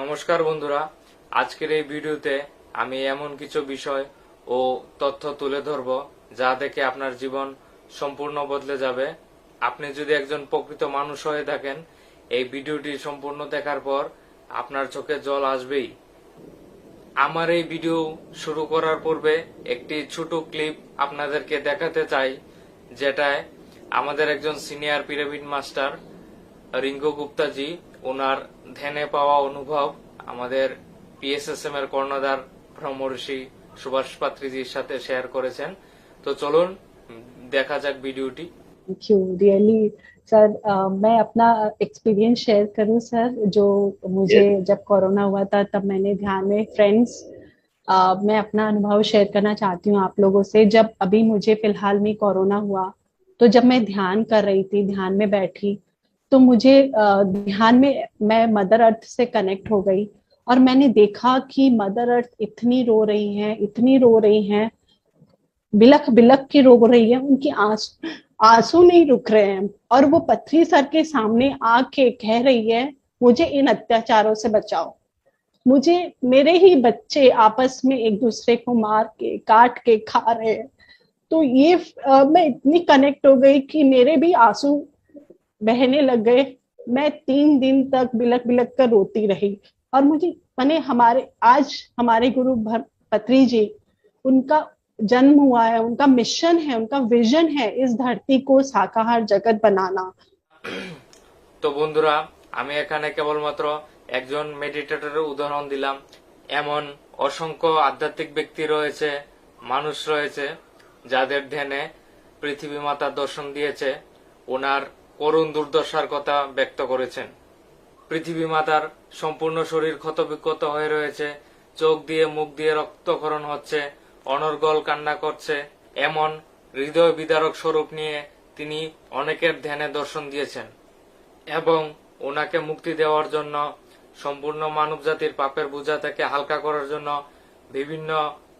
নমস্কার বন্ধুরা। আজকের এই ভিডিওতে আমি এমন কিছু বিষয় ও তথ্য তুলে ধরব যা দেখে আপনার জীবন সম্পূর্ণ বদলে যাবে। আপনি যদি একজন প্রকৃত মানুষ হয়ে থাকেন, এই ভিডিওটি সম্পূর্ণ দেখার পর আপনার চোখে জল আসবেই। আমার এই ভিডিও শুরু করার পূর্বে একটি ছোট ক্লিপ আপনাদেরকে দেখাতে চাই, যেটায় আমাদের একজন senior pyramid master Rinku Guptaji ওনার ধ্যানে পাওয়া অনুভব আমাদের পিএসএসএম এর কর্ণধার ব্রহ্মর্ষি সুভাষ পাত্রীজির সাথে শেয়ার করেছেন তো চলুন উম, দেখা যাক ভিডিওটি थैंक यू रियली सर मैं अपना एक्सपीरियंस शेयर करूं सर जो मुझे जब कोरोना हुआ था तब मैंने ध्यान में फ्रेंड्स मैं अपना अनुभव शेयर करना चाहती हूँ आप लोगों से जब अभी मुझे फिलहाल में कोरोना हुआ तो जब मैं ध्यान कर रही थी ध्यान में बैठी तो मुझे ध्यान में मैं मदर अर्थ से कनेक्ट हो गई और मैंने देखा कि मदर अर्थ इतनी रो रही हैं इतनी रो रही हैं बिलख बिलख के रो रही है उनकी आँसू आँसू नहीं रुक रहे हैं और वो पथरी सर के सामने आके कह रही है मुझे इन अत्याचारों से बचाओ। मुझे मेरे ही बच्चे आपस में एक दूसरे को मार के काट के खा रहे हैं। तो ये अ, मैं इतनी कनेक्ट हो गई कि मेरे भी आँसू बहने लग गए मैं तीन दिन तक बिलक बिलक कर रोती रही और मुझे मैंने हमारे आज हमारे गुरु भर- पत्री जी उनका जन्म हुआ है उनका मिशन है उनका विजन है इस धरती को शाकाहार जगत बनाना তো বন্ধুরা আমি এখানে কেবলমাত্র একজন মেডিটেটরের উদাহরণ দিলাম এমন অসংখ্য আধ্যাত্মিক ব্যক্তি রয়েছে মানুষ রয়েছে যাদের ধ্যানে পৃথিবী মাতা দর্শন দিয়েছে ওনার করুণ দুর্দশার কথা ব্যক্ত করেছেন। পৃথিবী মাতার সম্পূর্ণ শরীর ক্ষতবিক্ষত হয়ে রয়েছে, চোখ দিয়ে মুখ দিয়ে রক্তক্ষরণ হচ্ছে, অনর্গল কান্না করছে, এমন হৃদয় বিদারক স্বরূপ নিয়ে তিনি অনেকের ধ্যানে দর্শন দিয়েছেন এবং ওনাকে মুক্তি দেওয়ার জন্য, সম্পূর্ণ মানব জাতির পাপের বোঝা থেকে হালকা করার জন্য বিভিন্ন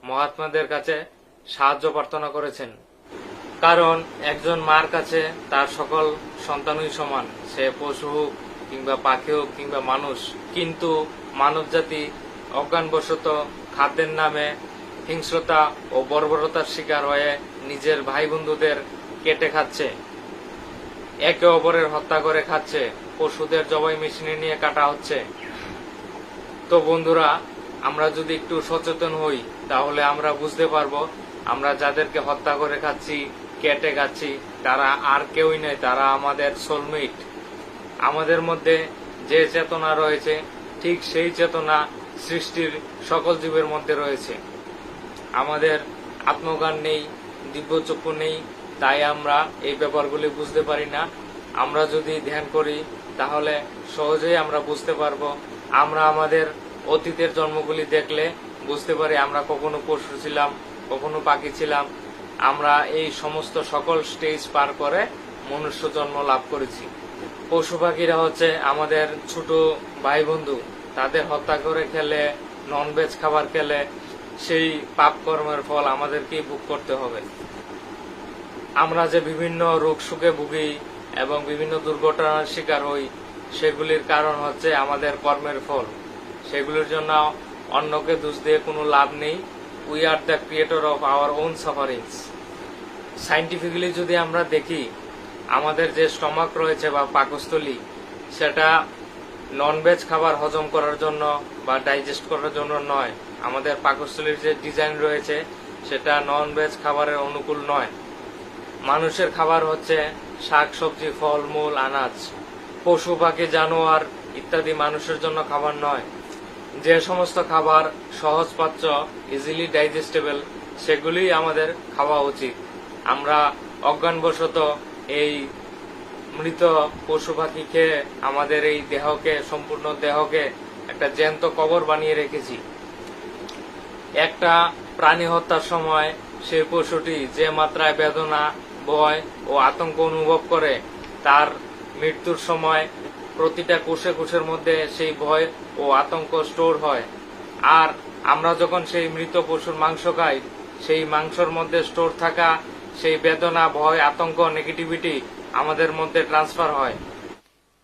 মহাত্মাদের কাছে সাহায্য প্রার্থনা করেছেন। কারণ একজন মার কাছে তার সকল সন্তানই সমান। সে পশু হোক কিংবা পাখি হোক কিংবা মানুষ। কিন্তু মানব জাতি অজ্ঞানবশত খাদ্যের নামে হিংস্রতা ও বর্বরতার শিকার হয়ে নিজের ভাই বন্ধুদের কেটে খাচ্ছে। একে অপরের হত্যা করে খাচ্ছে। পশুদের জবাই মেশিনে নিয়ে কাটা হচ্ছে। তো বন্ধুরা, আমরা যদি একটু সচেতন হই, তাহলে আমরা বুঝতে পারব, আমরা যাদেরকে হত্যা করে খাচ্ছি কেটে খাচ্ছি। তারা আর কেউই নেই, তারা আমাদের সোলমেট আমাদের মধ্যে যে চেতনা রয়েছে, ঠিক সেই চেতনা সৃষ্টির সকল জীবের মধ্যে রয়েছে। আমাদের আত্মজ্ঞান নেই, দিব্যচক্ষু নেই, তাই আমরা এই ব্যাপারগুলি বুঝতে পারি না। আমরা যদি ধ্যান করি, তাহলে সহজেই আমরা বুঝতে পারব। আমরা আমাদের অতীতের জন্মগুলি দেখলে বুঝতে পারি, আমরা কখনো পশু ছিলাম, কখনো পাখি ছিলাম আমরা এই সমস্ত সকল স্টেজ পার করে মনুষ্য জন্ম লাভ করেছি। পশু পাখিরা হচ্ছে আমাদের ছোট ভাই বন্ধু তাদের হত্যা করে খেলে ননভেজ খাবার খেলে, সেই পাপ কর্মের ফল আমাদেরকেই ভোগ করতে হবে। আমরা যে বিভিন্ন রোগ সুখে ভুগি এবং বিভিন্ন দুর্ঘটনার শিকার হই, সেগুলির কারণ হচ্ছে আমাদের কর্মের ফল। সেগুলির জন্য অন্যকে দোষ দিয়ে কোনো লাভ নেই। We are the creator of our own sufferings scientifically যদি আমরা দেখি, আমাদের যে স্টমাক রয়েছে বা পাকস্থলী, সেটা ননভেজ খাবার হজম করার জন্য বা ডাইজেস্ট করার জন্য নয়। আমাদের পাকস্থলীর যে ডিজাইন রয়েছে, সেটা ননভেজ খাবারের অনুকূল নয়। মানুষের খাবার হচ্ছে শাক, সবজি, ফল, মূল, আনাজ। পশু, পাখি, জানোয়ার ইত্যাদি মানুষের জন্য খাবার নয়। যে সমস্ত খাবার সহজপাচ্য ইজিলি ডাইজেস্টেবল সেগুলি আমাদের খাওয়া উচিত। আমরা অজ্ঞানবশত এই মৃত পশু পাখি খেয়ে আমাদের এই দেহকে, সম্পূর্ণ দেহকে একটা জ্যান্ত কবর বানিয়ে রেখেছি। একটা প্রাণী হত্যার সময় সেই পশুটি যে মাত্রায় বেদনা, ভয় ও আতঙ্ক অনুভব করে, তার মৃত্যুর সময় প্রতিটা কোষে কোষের মধ্যে সেই ভয় ও আতঙ্ক স্টোর হয়। আর আমরা যখন সেই মৃত পশুর মাংস খাই, সেই মাংসর মধ্যে স্টোর থাকা সেই বেদনা, ভয়, আতঙ্ক নেগেটিভিটি আমাদের মধ্যে ট্রান্সফার হয়।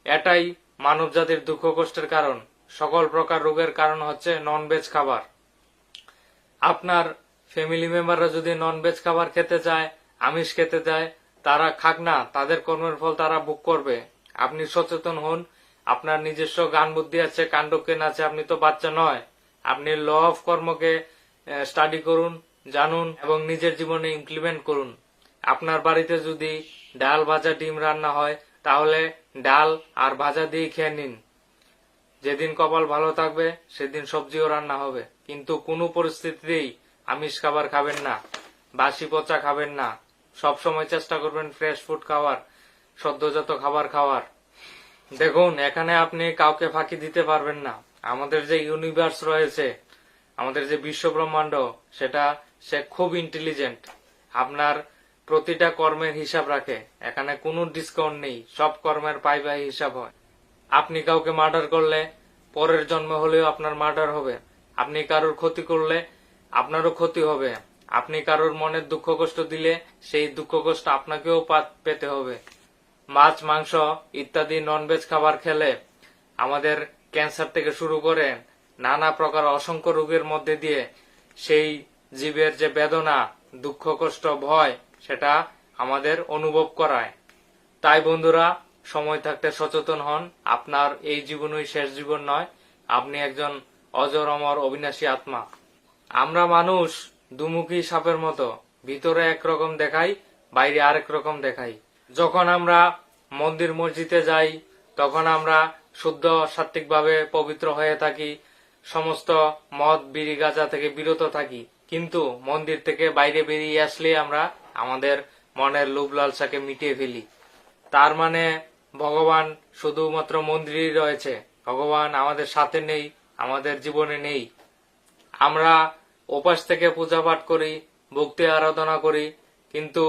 এটাই মানব জাতির দুঃখ কষ্টের কারণ। সকল প্রকার রোগের কারণ হচ্ছে নন ভেজ খাবার। আপনার ফ্যামিলি মেম্বাররা যদি নন ভেজ খাবার খেতে চায়, আমিষ খেতে চায়, তারা খাক না, তাদের কর্মের ফল তারা ভোগ করবে। আপনি সচেতন হন। আপনার নিজস্ব গান বুদ্ধি আছে, কাণ্ডজ্ঞান আছে, আপনি তো বাচ্চা নয়। আপনি ল অফ কর্মকে স্টাডি করুন, জানুন এবং নিজের জীবনে ইমপ্লিমেন্ট করুন। আপনার বাড়িতে যদি ডাল ভাজা ডিম রান্না হয়, তাহলে ডাল আর ভাজা দিয়ে খেয়ে নিন। যেদিন কপাল ভালো থাকবে, সেদিন সবজিও রান্না হবে। কিন্তু কোনো পরিস্থিতিতেই আমিষ খাবার খাবেন না, বাসি পচা খাবেন না। সব সময় চেষ্টা করবেন ফ্রেশ ফুড খাওয়ার। সদ্যজাত খাবার খাওয়ার। দেখুন, এখানে আপনি কাউকে ফাঁকি দিতে পারবেন না। আমাদের যে ইউনিভার্স রয়েছে, আমাদের যে বিশ্ব ব্রহ্মাণ্ড সেটা সে খুব ইন্টেলিজেন্ট আপনার প্রতিটা কর্মের হিসাব রাখে। এখানে কোনো ডিসকাউন্ট নেই। সব কর্মের পাই হিসাব হয়। আপনি কাউকে মার্ডার করলে, পরের জন্ম হলেও আপনার মার্ডার হবে। আপনি কারোর ক্ষতি করলে, আপনারও ক্ষতি হবে। আপনি কারোর মনের দুঃখ কষ্ট দিলে, সেই দুঃখ কষ্ট আপনাকেও পেতে হবে। মাছ, মাংস ইত্যাদি ননভেজ খাবার খেলে আমাদের ক্যান্সার থেকে শুরু করে নানা প্রকার অসংখ্য রোগের মধ্যে দিয়ে সেই জীবের যে বেদনা, দুঃখ, কষ্ট, ভয়, সেটা আমাদের অনুভব করায়। তাই বন্ধুরা, সময় থাকতে সচেতন হন। আপনার এই জীবনই শেষ জীবন নয়। আপনি একজন অজর, অমর, অবিনাশী আত্মা। আমরা মানুষ দুমুখী সাপের মতো। ভিতরে একরকম দেখাই, বাইরে আরেক রকম দেখাই। যখন আমরা মন্দির মসজিদে যাই, তখন আমরা শুদ্ধ সাত্বিকভাবে পবিত্র হয়ে থাকি, সমস্ত মদ, বিড়ি, গাঁজা থেকে বিরত থাকি। কিন্তু মন্দির থেকে বাইরে বেরিয়ে আসলে আমরা আমাদের মনের লোভ লালসাকে মিটিয়ে ফেলি। তার মানে ভগবান শুধুমাত্র মন্দিরেই রয়েছে। ভগবান আমাদের সাথে নেই, আমাদের জীবনে নেই। আমরা উপাস থেকে পূজা পাঠ করি, ভক্তি আরাধনা করি, কিন্তু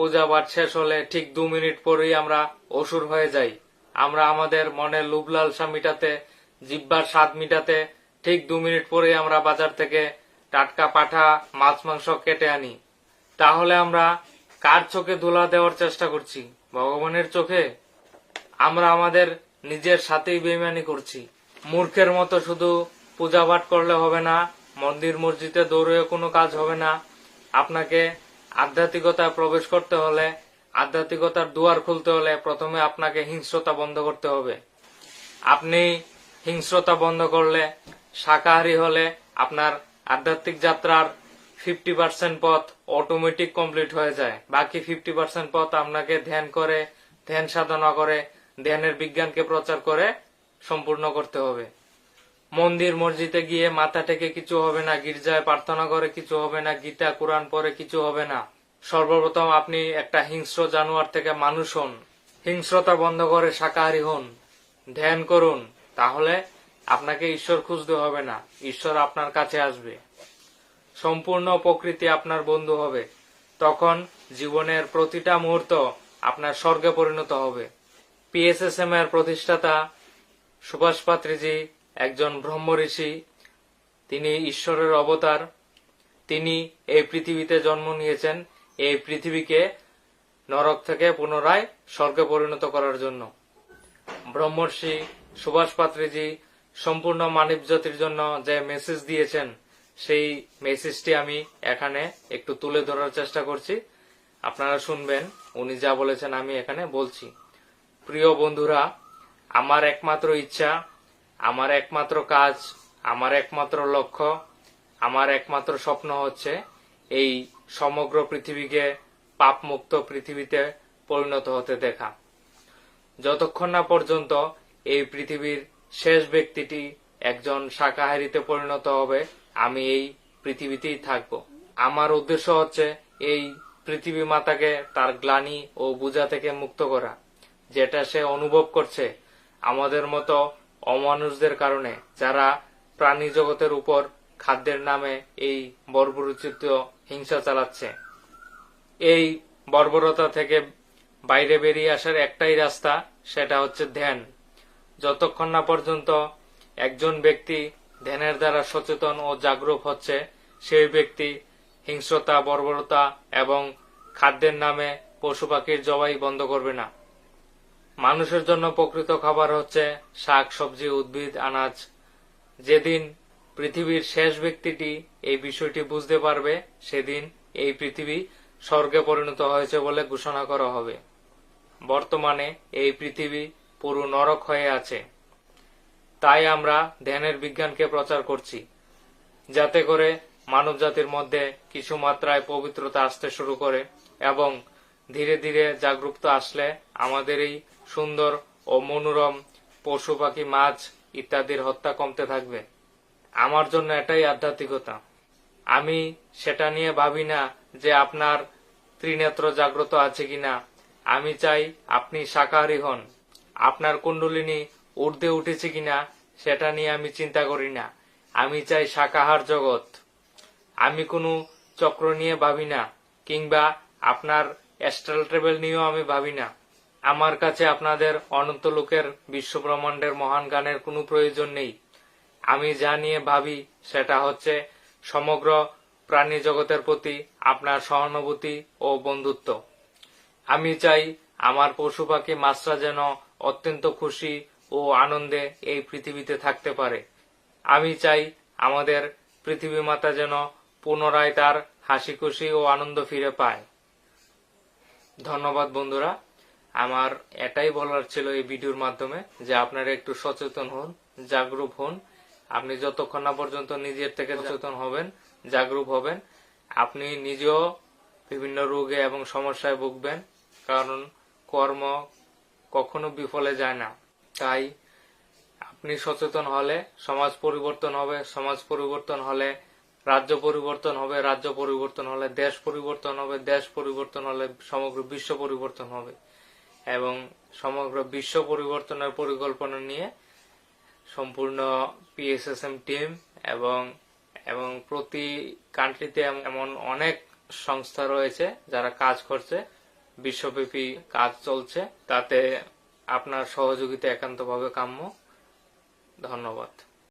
পূজা পাঠ শেষ হলে ঠিক দু মিনিট পরেই আমরা অসুর হয়ে যাই। আমরা আমাদের মনের লোভ লালসা মিটাতে, জিব্বার স্বাদ মিটাতে, ঠিক দু মিনিট পরেই আমরা বাজার থেকে টাটকা পাঠা মাছ মাংস কেটে আনি। তাহলে আমরা কার চোখে ধুলা দেওয়ার চেষ্টা করছি? ভগবানের চোখে? আমরা আমাদের নিজের সাথেই বেইমানি করছি। মূর্খের মতো শুধু পূজা পাঠ করলে হবে না, মন্দির মসজিদে দৌড়ে কোনো কাজ হবে না। আপনাকে আধ্যাত্মিকতায় প্রবেশ করতে হলে, আধ্যাত্মিকতার দুয়ার খুলতে হলে প্রথমে আপনাকে হিংস্রতা বন্ধ করতে হবে। আপনি হিংস্রতা বন্ধ করলে, শাকাহারী হলে আপনার আধ্যাত্মিক যাত্রার ফিফটি পার্সেন্ট পথ অটোমেটিক কমপ্লিট হয়ে যায়। বাকি ফিফটি পার্সেন্ট পথ আপনাকে ধ্যান করে, ধ্যান সাধনা করে, ধ্যানের বিজ্ঞানকে প্রচার করে সম্পূর্ণ করতে হবে। মন্দির মসজিদে গিয়ে মাথা থেকে কিছু হবে না, গির্জায় প্রার্থনা করে কিছু হবে না, গীতা, কোরআন পরে কিছু হবে না। সর্বপ্রথম আপনি একটা হিংস্র জানোয়ার থেকে মানুষ হন, হিংস্রতা বন্ধ করে শাকাহারী হন, ধ্যান করুন, তাহলে আপনাকে ঈশ্বর খুঁজতে হবে না, ঈশ্বর আপনার কাছে আসবে। সম্পূর্ণ প্রকৃতি আপনার বন্ধু হবে। তখন জীবনের প্রতিটা মুহূর্ত আপনার স্বর্গে পরিণত হবে। পিএসএসএম এর প্রতিষ্ঠাতা সুভাষ পাত্রীজি একজন ব্রহ্ম ঋষি তিনি ঈশ্বরের অবতার, তিনি এই পৃথিবীতে জন্ম নিয়েছেন, এই পৃথিবীকে নরক থেকে পুনরায় স্বর্গে পরিণত করার জন্য। ব্রহ্মর্ষি সুভাষ পাত্রীজি সম্পূর্ণ মানব জাতির জন্য যে মেসেজ দিয়েছেন, সেই মেসেজটি আমি এখানে একটু তুলে ধরার চেষ্টা করছি। আপনারা শুনবেন, উনি যা বলেছেন আমি এখানে বলছি। প্রিয় বন্ধুরা, আমার একমাত্র ইচ্ছা আমার একমাত্র কাজ, আমার একমাত্র লক্ষ্য, আমার একমাত্র স্বপ্ন হচ্ছে এই সমগ্র পৃথিবীকে পাপমুক্ত পৃথিবীতে পরিণত হতে দেখা। যতক্ষণ না পর্যন্ত এই পৃথিবীর শেষ ব্যক্তিটি একজন শাকাহারীতে পরিণত হবে, আমি এই পৃথিবীতেই থাকব। আমার উদ্দেশ্য হচ্ছে এই পৃথিবী মাতাকে তার গ্লানি ও বোঝা থেকে মুক্ত করা, যেটা সে অনুভব করছে। আমাদের মতো অমানুষদের কারণে যারা প্রাণী জগতের উপর খাদ্যের নামে এই বর্বরোচিত হিংসা চালাচ্ছে। এই বর্বরতা থেকে বাইরে বেরিয়ে আসার একটাই রাস্তা, সেটা হচ্ছে ধ্যান। যতক্ষণ না পর্যন্ত একজন ব্যক্তি ধ্যানের দ্বারা সচেতন ও জাগরুক হচ্ছে, সেই ব্যক্তি হিংস্রতা, বর্বরতা এবং খাদ্যের নামে পশু পাখির জবাই বন্ধ করবে না। মানুষের জন্য প্রকৃত খাবার হচ্ছে শাক, সবজি, উদ্ভিদ, আনাজ। যেদিন পৃথিবীর শেষ ব্যক্তিটি এই বিষয়টি বুঝতে পারবে, সেদিন এই পৃথিবী স্বর্গে পরিণত হয়েছে বলে ঘোষণা করা হবে। বর্তমানে এই পৃথিবী পুরো নরক হয়ে আছে। তাই আমরা ধ্যানের বিজ্ঞানকে প্রচার করছি, যাতে করে মানব জাতির মধ্যে কিছু মাত্রায় পবিত্রতা আসতে শুরু করে এবং ধীরে ধীরে জাগরুকতা আসলে আমাদের এই সুন্দর ও মনোরম পশু পাখি, মাছ ইত্যাদির হত্যা কমতে থাকবে। আমার জন্য এটাই আধ্যাত্মিকতা। আমি সেটা নিয়ে ভাবি না যে আপনার ত্রিনেত্র জাগ্রত আছে কিনা। আমি চাই আপনি শাকাহারী হন। আপনার কুণ্ডলিনী ঊর্ধ্বে উঠেছে কিনা, সেটা নিয়ে আমি চিন্তা করি না। আমি চাই শাকাহার জগৎ। আমি কোনো চক্র নিয়ে ভাবি না, কিংবা আপনার অ্যাস্ট্রাল ট্রেভেল নিয়েও আমি ভাবি না। আমার কাছে আপনাদের অনন্ত লোকের বিশ্ব ব্রহ্মাণ্ডের মহান গানের কোনো প্রয়োজন নেই। আমি যা নিয়ে ভাবি সেটা হচ্ছে সমগ্র প্রাণী জগতের প্রতি আপনার সহানুভূতি ও বন্ধুত্ব। আমি চাই আমার পশু পাখি মাছরা যেন অত্যন্ত খুশি ও আনন্দে এই পৃথিবীতে থাকতে পারে। আমি চাই আমাদের পৃথিবী মাতা যেন পুনরায় তার হাসি খুশি ও আনন্দ ফিরে পায়। ধন্যবাদ বন্ধুরা। আমার এটাই বলার ছিল এই ভিডিওর মাধ্যমে যে আপনারা একটু সচেতন হন জাগরুক হন। আপনি যতক্ষণ না পর্যন্ত নিজের থেকে সচেতন হবেন জাগরুক হবেন, আপনি নিজেও বিভিন্ন রোগে এবং সমস্যায় ভুগবেন, কারণ কর্ম কখনো বিফলে যায় না। তাই আপনি সচেতন হলে সমাজ পরিবর্তন হবে, সমাজ পরিবর্তন হলে রাজ্য পরিবর্তন হবে, রাজ্য পরিবর্তন হলে দেশ পরিবর্তন হবে, দেশ পরিবর্তন হলে সমগ্র বিশ্ব পরিবর্তন হবে। এবং সমগ্র বিশ্ব পরিবর্তনের পরিকল্পনা নিয়ে সম্পূর্ণ পিএসএসএম টিম এবং এবং প্রতি কান্ট্রিতে এমন অনেক সংস্থা রয়েছে যারা কাজ করছে, বিশ্বব্যাপী কাজ চলছে। তাতে আপনার সহযোগিতা একান্তভাবে কাম্য। ধন্যবাদ।